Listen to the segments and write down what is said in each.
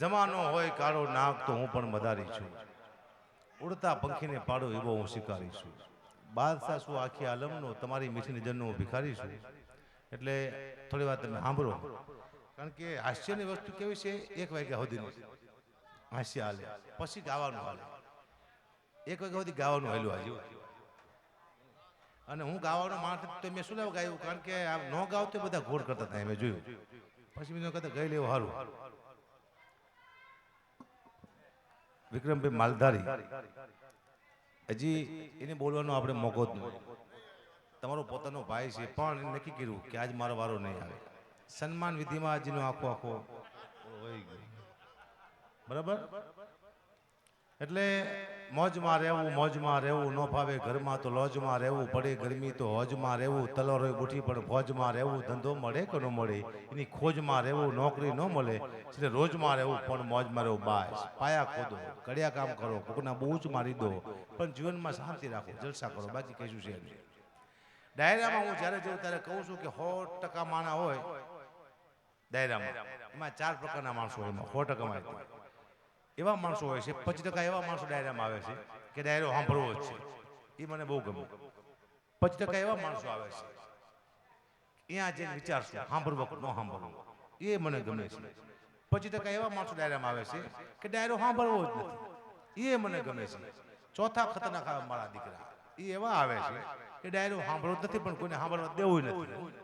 જમાનો હોય કાળો નાક તો હું પણ મદારી છું. ઉડતા પંખીને પાડો એવો હું શિકારી છું. બાદશાહ શું આખી આલમનો, તમારી મીઠી નજરનો હું ભિખારી છું? એટલે થોડી વાર તમે સાંભળો. કારણ કે હાસ્યની વસ્તુ કેવી છે? એક વાગ્યા સુધી હાસ્ય હાલે. પછી ગાવાનું હાલે. એક વાગ્યા સુધી ગાવાનું હાલ્યું આજે. અને હું ગાવાનો માણસ તો મેં શું લેવા ગાયું? કારણ કે ન ગાવ તો બધા ઘોડ કરતા હતા, મેં જોયું. પછી મેં કહેતા ગઈ લેવું સારું વિક્રમભાઈ માલધારી. હજી એને બોલવાનો આપણે મોકો જ નહીં તમારો પોતાનો ભાઈ છે, પણ એને નક્કી કર્યું કે આજ મારો વારો નહીં આવે. સન્માન વિધિમાં આજનો આખો આખો બરાબર? એટલે મોજમાં રહેવું મોજમાં રહેવું ન ફાવે ઘરમાં તો લોજમાં રહેવું પડે, ગરમી તો હોજમાં રહેવું. તલવારો ગુઠી પણ ફોજમાં રહેવું. ધંધો મળે કે ન મળે? એની ખોજમાં રહેવું, નોકરી ન મળે. એટલે રોજમાં રહેવું, પણ મોજમાં રહેવું બાસ. પાયા ખોદો કડિયા કામ કરો, કોકના બૂચ મારી દો. પણ જીવનમાં શાંતિ રાખો, જલસા કરો. બાકી કશું છે ડાયરામાં હું જ્યારે જોઉં ત્યારે કહું છું કે સો ટકા માણા હોય. ડાયરામાં. એમાં ચાર પ્રકારના માણસો હોય એમાં. સો ટકા એવા માણસો હોય છે, પચીસ ટકા એવા માણસો ડાયરામાં આવે છે કે ડાયરો સાંભળવો જ છે. એ મને બહુ ગમે. પચીસ ટકા એવા માણસો આવે છે. અહીંયા જે વિચારશું, સાંભળવું સાંભળવો ન સાંભળવું. એ મને ગમે છે. પચીસ ટકા એવા માણસો ડાયરામાં આવે છે કે ડાયરો સાંભળવો જ નથી. એ મને ગમે છે. ચોથા ખતરનાક આવે મારા દીકરા. એ એવા આવે છે કે ડાયરો સાંભળવો નથી, પણ કોઈને સાંભળવા દેવું નથી.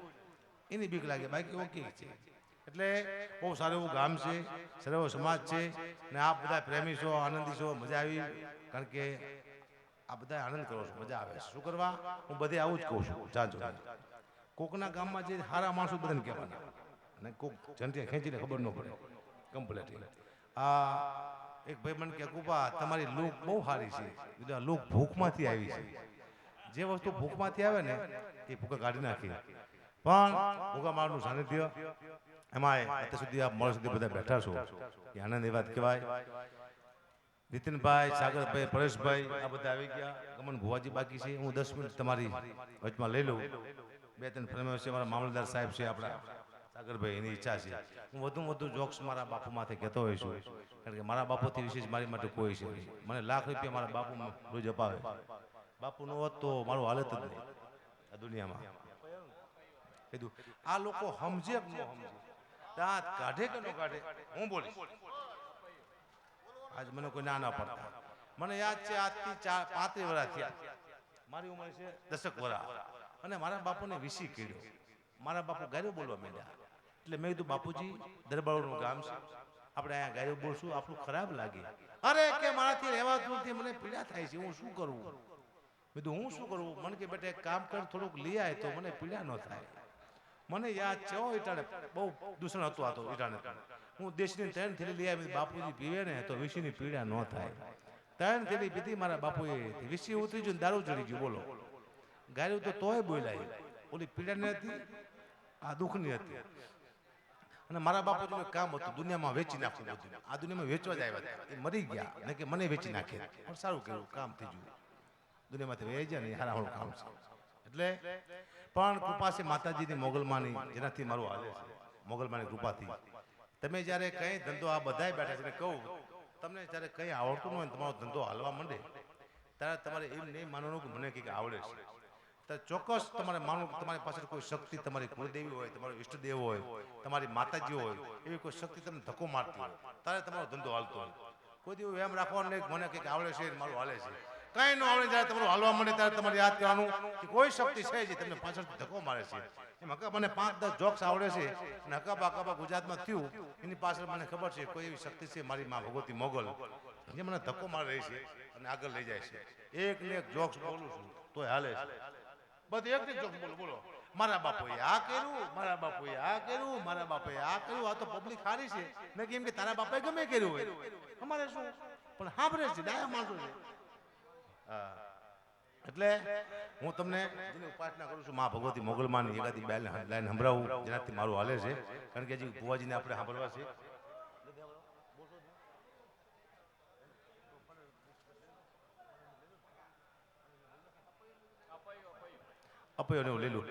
એની બીક લાગે. બાકી ઓકે છે. એટલે બહુ સારું એવું ગામ છે, સરેવો સમાજ છે ને આપ બધા પ્રેમી છો, આનંદી છો, મજા આવી. કારણ કે આ બધા આનંદ કરો છો, મજા આવે. શું કરવા? હું બધે આવું જ કહું છું. જાજો. કોકના ગામમાં જે સારા માણસો બધાને કહેવાના. અને કોક જનતે ખેંચીને ખબર ન પડે. કમ્પ્લેટ આ એક ભાઈ મને કે કુપા તમારી લૂક બહુ સારી છે. આ લૂક ભૂખમાંથી આવી છે. જે વસ્તુ ભૂખમાંથી આવે ને, એ ભૂખા કાઢી નાખી. પણ ભૂખા મારનું સાનિધ્ય એમાં અત્યાર સુધી આપ મોડ સુધી બધા બેઠા છો. એ આનંદની વાત કહેવાય. નીતિનભાઈ સાગરભાઈ પરેશભાઈ આ બધા આવી ગયા. ગમન ભુવાજી બાકી છે. હું દસ મિનિટ તમારી વચમાં લઈ લઉં. બે ત્રણ ફિલ્મો છે મારા મામલદાર સાહેબ છે આપણા. સાગરભાઈ એની ઈચ્છા છે. હું વધુ વધુ જોક્સ મારા બાપુ માથે કહેતો હોઈશ છું. કારણ કે મારા બાપુથી વિશેષ મારી માટે કોઈ છે મને લાખ રૂપિયા મારા બાપુ રોજ અપાવે. બાપુ નો હોત તો મારું હાલત જ નહીં. આ દુનિયામાં. કીધું આ લોકો સમજે કે ન સમજે? દાંત કાઢે કે ન કાઢે? હું બોલીશ. આજ મને કોઈ ના ના પડતા. મને યાદ છે આજથી ચાર, પાંત્રીસ વર્ષ થયા. મારી ઉંમર છે દશક વર્ષ અને મારા બાપુને વિસી કીધો મારા બાપુ ગાયો બોલવા માંડ્યા. એટલે મેં કીધું, બાપુજી, દરબારોનું ગામ છે. આપણે અહીંયા ગાયો બોલશું. આપણું ખરાબ લાગે. અરે, કે મારાથી રહેવાતું નથી મને પીડા થાય છે. હું શું કરું? મેં કીધું, હું શું કરું? મને કે બેટા, એક કામ કર, થોડુંક લઈ આવે તો મને પીડા ન થાય. મને યાદ છે, ઓ ઈટાણે બહુ દૂષણ હતું આ તો ઈટાણે હું દેશની ત્રણ થેલી લઈ આવી બાપુજી પીવે ને, તો વિશીની પીડા ન થાય. ત્રણ થેલી પીધી મારા બાપુએ વિષય ઉતરી ગયું દારૂ ચડી ગયું, બોલો. ગાયું તો તોય બોલાય. ઓલી પીડાની હતી, આ દુઃખની હતી. અને મારા બાપુજીનું કામ હતું, દુનિયામાં વેચી નાખવું બધું. આ દુનિયામાં વેચવા જ આવ્યા હતા. એ મરી ગયા, ને કે મને વેચી નાખે. પણ સારું કર્યું, કામ થઈ ગયું. દુનિયામાંથી વેચ્યા ને હારા કામ છે. એટલે પણ કૃપા છે માતાજીની મોગલમાની, જેનાથી મારું હાલે છે, મોગલમાની કૃપાથી. તમે જ્યારે કંઈ ધંધો આ બધાય બેઠા છે ને કહું, તમને જ્યારે કંઈ આવડતું ન હોય તમારો ધંધો હાલવા માંડે, ત્યારે તમારે એમ નહીં માનવાનું કે મને કંઈક આવડે છે. તો ચોક્કસ તમારે માનવું તમારી પાસે કોઈ શક્તિ તમારી કુળદેવી હોય, તમારો ઈષ્ટદેવ હોય, તમારી માતાજી હોય, એવી કોઈ શક્તિ તમને ધક્કો મારતી હોય, ત્યારે તમારો ધંધો હાલતો હોય. કોઈ દિવસ એમ રાખવાનું નહીં મને કંઈક આવડે છે મારું હાલે છે. કઈ ન આવડે જ્યારે તમારું હાલવા મળે ત્યારે તમારે યાદ કરવાનું કે કોઈ શક્તિ છે જે તમને પાછળથી ધક્કો મારે છે. એમ હકા મને પાંચ દસ જોક્સ આવડે છે અને હકાબા હકાબા ગુજરાતમાં થયું, એની પાછળ મને ખબર છે કોઈ એવી શક્તિ છે મારી માં ભગવતી મોગલ, જે મને ધક્કો મારે રહી છે અને આગળ લઈ જાય છે. એક ને એક જોક્સ બોલું છું તો હાલે છે. બધી એક ને જોક્સ બોલો બોલો. મારા બાપુએ આ કર્યું, મારા બાપુએ આ કર્યું, મારા બાપુએ આ કર્યું, આ તો પબ્લિક હારી છે. મેં કેમ કે તારા બાપાએ ગમે કર્યું હોય. અમારે શું? પણ સાંભળે છે, ડાયા માણસો છે. એટલે હું તમને જેની ઉપાસના કરું છું, મા ભગવતી મોગલમાની એકાદી બે લાઈન સંભળાવું, જેનાથી મારું હાલે છે. કારણ કે હજી ભુવાજીને આપણે સાંભળવા છે. અપયો ને લીલું.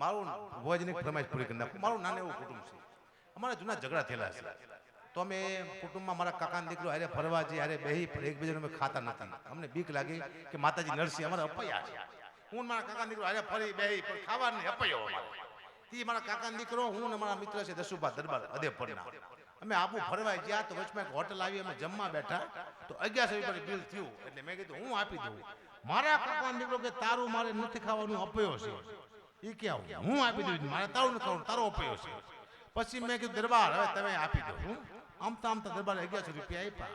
મારું ભુવાજીની ફરમાઈશ પૂરી કરી નાખું. મારું નાનું એવું કુટુંબ છે. અમારા જૂના ઝઘડા થયેલા છે. તો અમે કુટુંબમાં મારા કાકાનો દીકરો હારે ફરવા જઈએ, હારે બેહી એકબીજાને અમે ખાતા નથી અમને બીક લાગી કે માતાજી નરસિંહ અમારે અપાયા છે. હું મારા કાકા દીકરો હારે ફરી બેહી, પણ ખાવાનું નહીં અપાયો અમારે. મારા કાકાનો દીકરો, હું મારા મિત્ર છે દસુભા દરબાર, અદેપરના. અમે આબુ ફરવા ગયા તો વચમાં એક હોટલ આવી, અમે જમવા બેઠા. તો અગિયારસો રૂપિયા બિલ થયું, એટલે મેં કીધું, હું આપી દઉં. મારા કાકાનો દીકરો કે તારું મારે નથી ખાવાનું, અપયો છે. એ ક્યાં હું આપી દઉં, મારે તારું નથી ખાવાનું તારો અપયો છે. પછી મેં કીધું, દરબાર, હવે તમે આપી દો. હું આમ તો આમ તો દરબાર અગિયારસો રૂપિયા આપ્યા.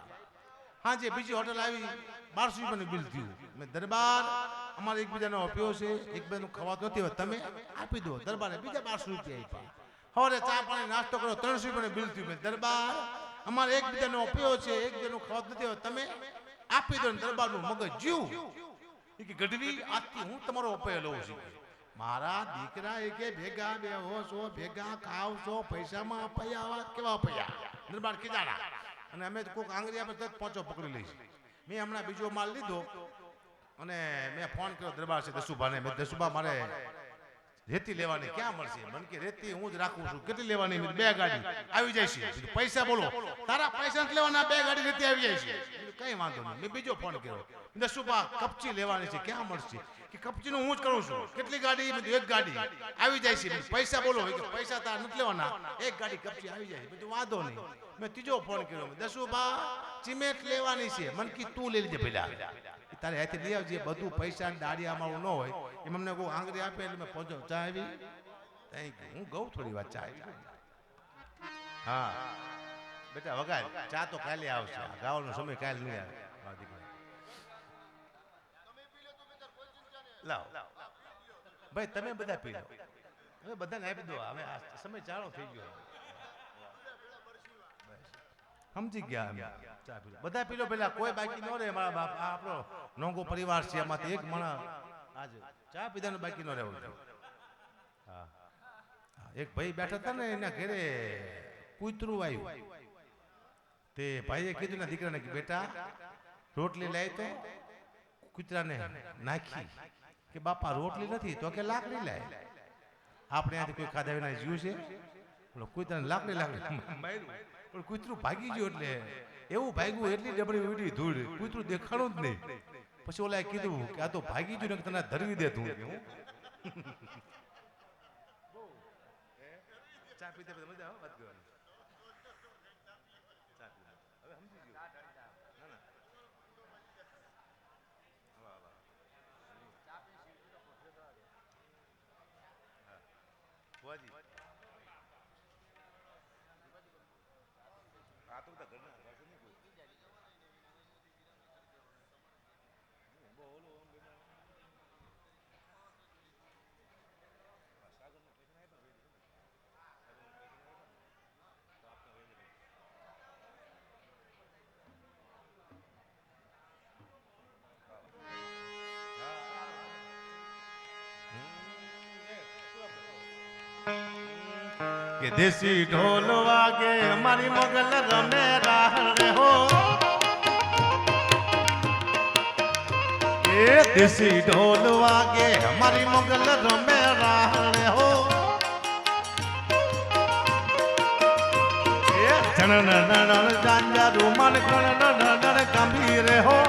હા જે, બીજી હોટલ આવી, બારસો રૂપિયાનું બિલ થયું. મેં દરબાર, અમારે એકબીજાનો અપ્યો છે, એકબીજાનું ખવાતું નથી, હવે તમે આપી દો. દરબારે બીજા બારસો રૂપિયા આપ્યા. હવે ચા પાણી, નાસ્તો કરો ત્રણસો રૂપિયાનું બિલ થયું. મેં દરબાર, અમારે એકબીજાનો અપ્યો છે, એકબીજાનું ખવાતું નથી, હવે તમે આપી દો દરબારનું મગજ જીવ. કે, ગઢવી, આજથી હું તમારો અપયો લઉં છું. મારા દીકરા એ કે ભેગા બેહો છો, ભેગા ખાવ છો, પૈસામાં અપાયા આવા કેવા અપાયા દરબાર કીધાડા અને અમે કોઈક આંગળીયા પર તરત પહોંચો પકડી લઈશ મેં હમણાં બીજો માલ લીધો અને મેં ફોન કર્યો, દરબાર છે દસુભાને. મેં દસુભા, મારે રેતી લેવાની ક્યાં મળશે? મને કે રેતી હું જ રાખું છું. કેટલી લેવાની? બે ગાડી. આવી જાય છે. પૈસા બોલો. તારા પૈસા લેવાના. બે ગાડી રેતી આવી જાય છે. કઈ વાંધો નહીં. મેં બીજો ફોન કર્યો. દસુભા કપચી લેવાની છે? ક્યાં મળશે? કે કપચીનું હું જ કરું છું. કેટલી ગાડી? એક ગાડી. આવી જાય છે. પૈસા બોલો. પૈસા તાર નથી લેવાના. એક ગાડી કપચી આવી જાય. બધું વાંધો નહીં. મેં ત્રીજો ફોન કર્યો. દસુભા સિમેન્ટ લેવાની છે? મને કી તું લઈ લેજે પેલા. તારે હાથે લઈ આવજે. બધું પૈસા ને દાડી અમારું ન હોય. એમ અમને કોઈ આંગળી આપે એટલે મેં પહોંચો ચા આવી થેન્ક યુ હું ગઉં થોડી વાર ચા હા. બેટા વગાડ ચા તો કાલે આવશે. ગાવાનો સમય કાલે નહીં આવે. દીકરા. લાવ. ભાઈ, તમે બધા પી લો હવે બધાને આપી દો. હવે આ સમય ચાળો થઈ ગયો. સમજી ગયા ચા બધા પી લો પેલા કોઈ બાકી ન રહે. મારા બાપ આપણો નોંગો પરિવાર છે. એમાંથી એક માણસ આજે ચા પીધાનું બાકી ન રહેવું. એક ભાઈ બેઠા હતા ને એના ઘરે કૂતરું આવ્યું. તે ભાઈએ કીધું ને દીકરાને કે, બેટા, રોટલી લાય તો, કૂતરાને નાખી. કે, બાપા, રોટલી નથી, તો કે લાકડી લાય આપણે આથી કોઈ ખાધા વિના જીવ છે? ઓલો કૂતરાને લાકડી લાકડી માર્યું પણ કૂતરું ભાગી ગયું એટલે, એવું ભાગ્યું એટલી ડબડી ઉડી ધૂળ, કૂતરું દેખાણું જ નહીં. પછી ઓલાએ કીધું કે આ તો ભાગી ગયું ને તને ધરવી દે તું. હું ચા કે દેશી ઢોલ વાગે, મારી મોગલ રમે હો. એ દેશી ઢોલ વાગે, મારી મોગલ રમે રાહડે હો. એ જણન નણન જાંજા રૂમાન કણ નણન ગંભીરે હો.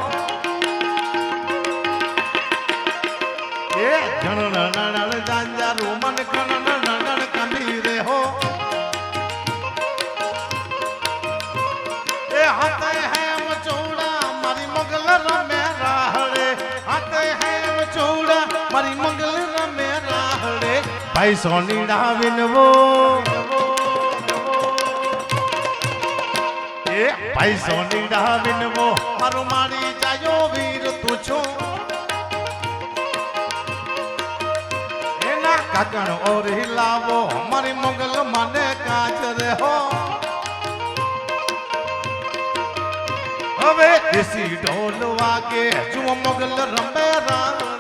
એ જણન નણન જાંજા રૂમાન કણ ભાઈ સોની ડાવિનવો એ ભાઈ સોની ડાવિનવો મારું મારી જાયો વીર તું છો. એના કાકણ ઓરી લાવો. મારી મોગલ મને કાચ રહો હવે દેશી ઢોલ વાગે. જુઓ મોગલ રમે રાણે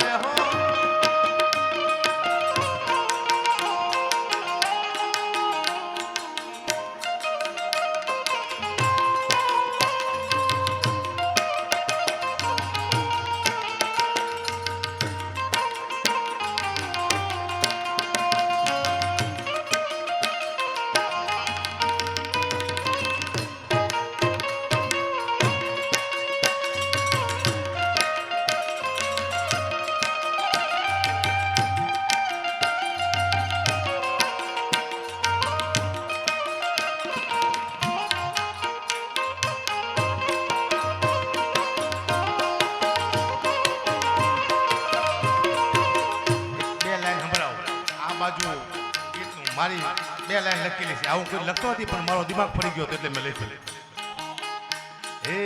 હો મારી બે લાઈન લખેલી છે આવું કોઈ લખતો નથી, પણ મારો દિમાગ ફરી ગયો એટલે મેં લખી હે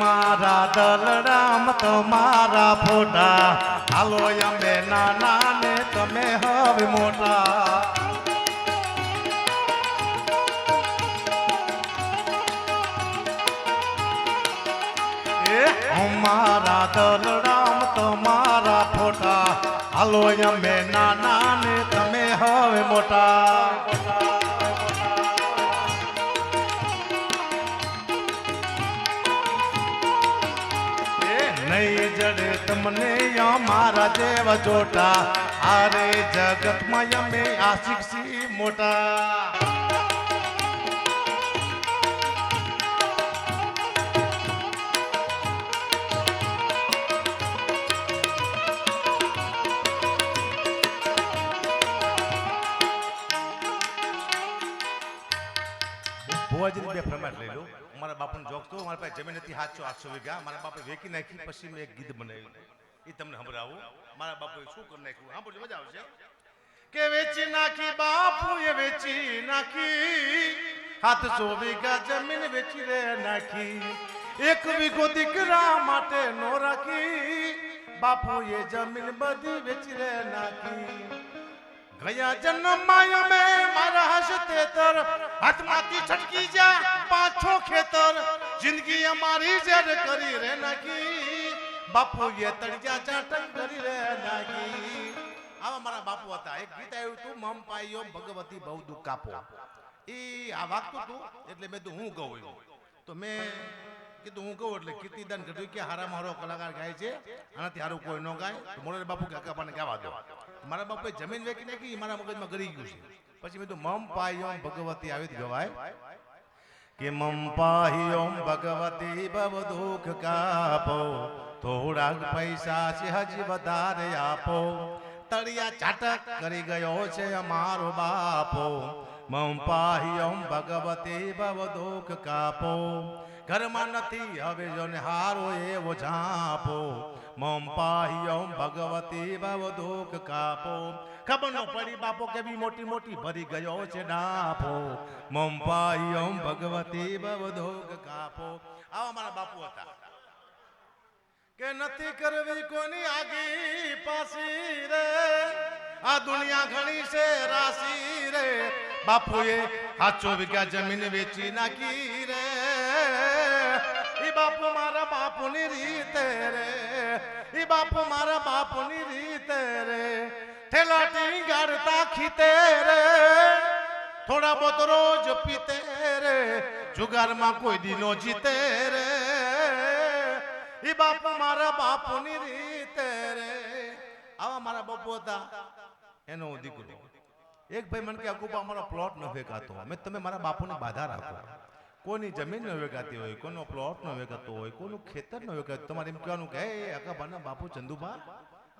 મારા દલડામ તમારા ફોટા. હાલો અમે નાના ને તમે હવે મોટા. અમારા દલડામ તમારા ફોટા. હાલો અમે નાના ને હવે મોટા એ નહીં જડે તમને અમારા જેવ જોટા આરે જગતમાં અમે આશિક સી મોટા ભુવાજીની બે ફરમાટ લઈ લઉં મારા બાપુને જોગ તો મારા પાસે જમીન હતી સાતસો, આઠસો વીઘા. મારા બાપે વેકી નાખી, પછી મેં એક ગીત બનાવ્યું એ તમને સંભળાવું. મારા બાપુએ શું કરી નાખ્યું? સાંભળજો, મજા આવશે. કે વેચી નાખી, બાપુએ વેચી નાખી. સાતસો વીઘા જમીન વેચી રે નાખી. એક વીઘો દીકરા માટે નો રાખી. બાપુએ જમીન બધી વેચી રે નાખી. ગયા જન્મ જન્મમાં મેં મારા હસતે તર હાથમાંથી છટકી જા પાછો ખેતર, જિંદગી અમારી જેડ કરી રે નાખી. બાપુ એ તળિયા ચાટક કરી રે નાખી. આવા મારા બાપુ હતા. એક ગીત આવ્યું તું મમ પાયો ભગવતી બહુ દુઃખ આપો ઈ આ વાગતું તું એટલે મેં તો હું ગઉં તો મેં કીધું હું કહું એટલે કીર્તિદાન ઘટ્યું કે હારા મારો કલાકાર ગાય છે, આનાથી હારું કોઈ ન ગાય. મોરારી બાપુ કાકા પાને ગાવા દો. મારા બાપુએ જમીન વેચી નાખી મારા મગજમાં ગરી ગયું છે. પછી મેં તો મમ પાયોમ ભગવતી આવી જ ગવાય કે મમ ઓમ ભગવતી ભવ દુઃખ કાપો. થોડા પૈસા છે હજી વધારે આપો. તળિયા ચાટક કરી ગયો છે અમારો બાપો. મમ ઓમ ભગવતી ભવ દુઃખ કાપો. ઘરમાં નથી હવે જોને હારો એવો ઝાપો. મમ ઓમ ભગવતી દુઃખ કાપો. ખબર ન પડી બાપો કેવી મોટી મોટી ભરી ગયો છે ડાપો મમ પાહ્યમ ભગવતી બવ દુઃખ કાપો. આવા મારા બાપુ હતા. કે નથી કરવી કોની આગી પાસી રે? આ દુનિયા ઘણી છે રાશી રે. બાપુએ હાચો વીઘા જમીન વેચી નાખી રે. બાપુ મારા બાપુની રીતે રે. ઠેલાટી ગાડતા ખીતે રે. થોડા બહોત રોજ પીતે રે. જુગારમાં કોઈ દિનો જીતે રે. એ બાપ મારા બાપુની રીતે રે. આવા મારા બાપુ હતા. એનો દીકરો. એક ભાઈ મને કે અકુબા, અમારો પ્લોટ ન ફેંકાતો. મેં તમે મારા બાપુને બાધા રાખો. કોઈની જમીન વેગાતી હોય, કોનો પ્લોટ વેગાતો હોય, કોનું ખેતર વેગાતો તમારે એમ કહેવાનું કે હે અકાબાના બાપુ ચંદુભા,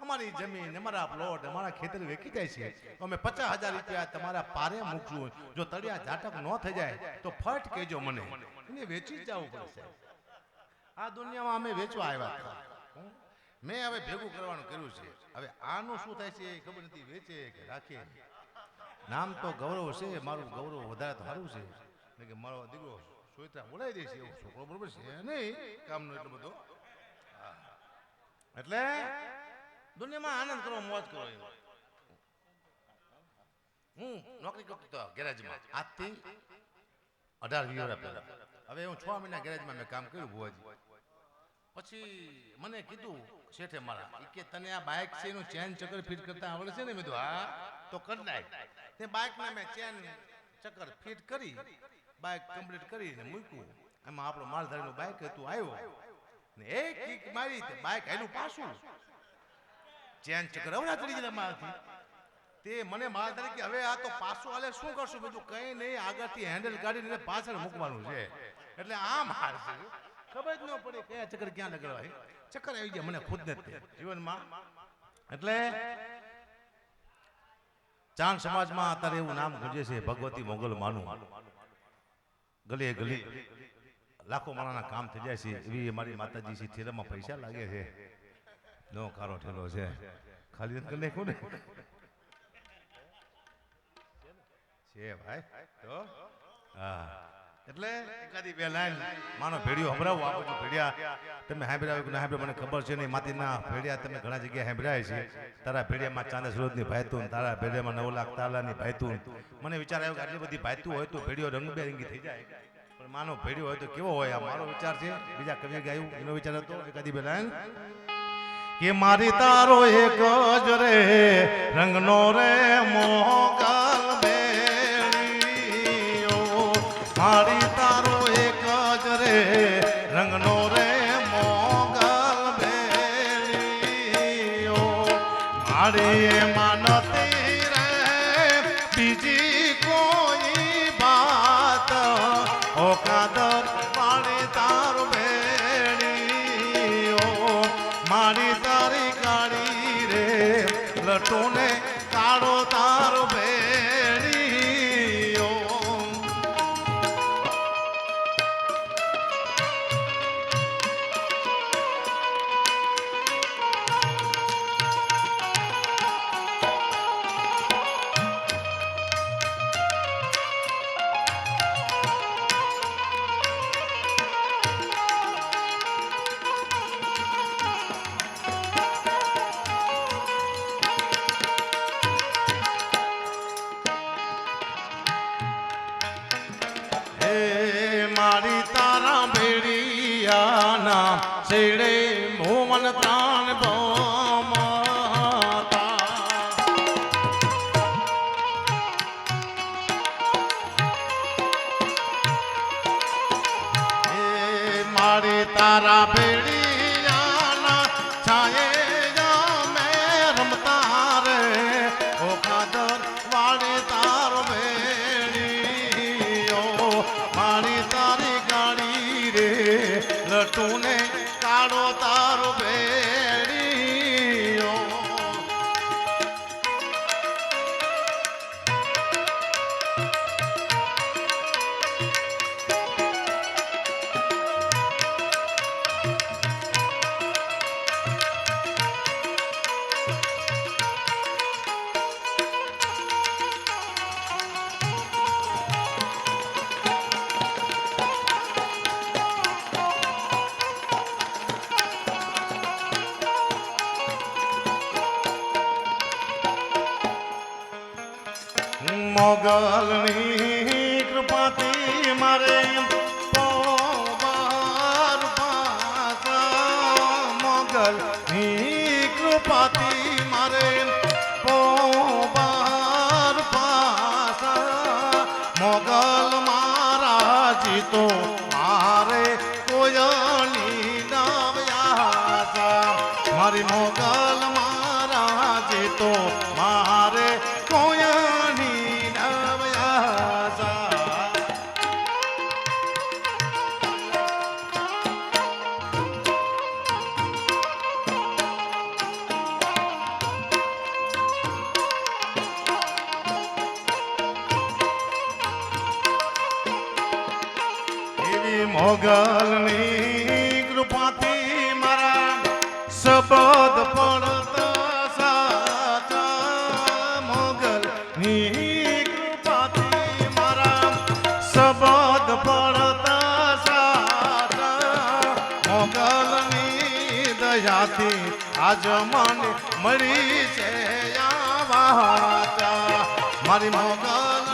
અમારી જમીન, અમારા પ્લોટ અમારા ખેતર વેચી જાય છે. અમે પચાસ હજાર રૂપિયા તમારા પારે મૂકશું. જો તળિયા ઝાટક ન થઈ જાય, તો ફટ કહેજો મને. એને વેચી જવું પડશે. આ દુનિયામાં અમે વેચવા આવ્યા હતા. મેં હવે ભેગું કરવાનું કર્યું છે. હવે આનું શું થાય છે ખબર નથી. વેચે કે રાખે? નામ તો ગૌરવ છે, મારું ગૌરવ વધારે તો સારું છે. મારો દીકરો સોયત્રા બોલાવી દેશે એવો છોકરો બરોબર છે નહીં, કામનો એટલો બધો. એટલે દુનિયામાં આનંદ કરો, મોજ કરો એમ. હું નોકરી કરતો ગેરેજમાં. આજથી અઢાર વીસ પહેલા. હવે હું છ મહિના ગેરેજમાં મેં કામ કર્યું ભુવાજી. પછી મને કીધું શેઠે મારા કે તને આ બાઇક છે એનું ચેન ચક્કર ફિટ કરતા આવડે છે ને? મેં કીધું, હા, તો કરી નાખ તે બાઇકમાં મેં ચેન ચક્કર ફિટ કરી બાઇક કમ્પ્લીટ કરીને મૂક્યું. એમાં આપણો માલધારીનું બાઇક હતું, આવ્યો. ને એક કિક મારી બાઇક આયલું પાછું. ચેન ચક્કર અવડા ચડી ગયા મારાથી તે મને માલધારી કે, હવે આ તો પાછું હાલે, શું કરશું? બીજું કઈ નહીં, આગળથી હેન્ડલ કાઢીને પાછળ મૂકવાનું છે. એટલે આમ હાર ખબર જ ન પડે કયા ચક્કર ક્યાં લગાડવા ચક્કર આવી ગયા મને ખુદ ને જીવનમાં. એટલે ચાંદ સમાજમાં અત્યારે એવું નામ ગુંજે છે, ભગવતી મોગલ માનું. ગલીએ ગલી. લાખો માણાના કામ થઈ જાય છે. એવી મારી માતાજી છે. ઠેલામાં પૈસા લાગે છે. નો કારો ઠેલો છે. ખાલી કરી નાખ્યો ને છે ભાઈ, તો? હા. એટલે એકાદી બે લાઈન. માનો ભેડિયો સંભળાવો આપો છો ભેડિયા. તમે સાંભળ્યા હોય કે ના મને ખબર છે નહીં. માતીના ભેડિયા તમે ઘણા જગ્યાએ સાંભળ્યા છે તારા ભેડિયામાં ચાંદા સુરતની ભાઈતું તારા ભેડિયામાં નવ લાખ તાલાની ભાઈતું મને વિચાર આવ્યો કે આટલી બધી ભાઈતું હોય તો ભેડિયો રંગબેરંગી થઈ જાય. પણ માનો ભેડિયો હોય તો કેવો હોય? આ મારો વિચાર છે. બીજા કવિએ ગાયું, એનો વિચાર હતો. એકાદી બે લાઈન. કે મારી તારો એક જ રે, રંગનો રે મોગલ મારી বল મોગલની કૃપાથી મારે પોબાર પાસા. મોગલ મારા જીતો મારે કોયલી નવ્યાસા મારી મોગલ મારા જીતો મોગલની કૃપાથી મારા શબ્દ પડતા સાચા. મોગલની કૃપાથી મારા શબ્દ પડતા સાચા. મોગલની દયાથી આજ મને મળી છે મારી મોગલ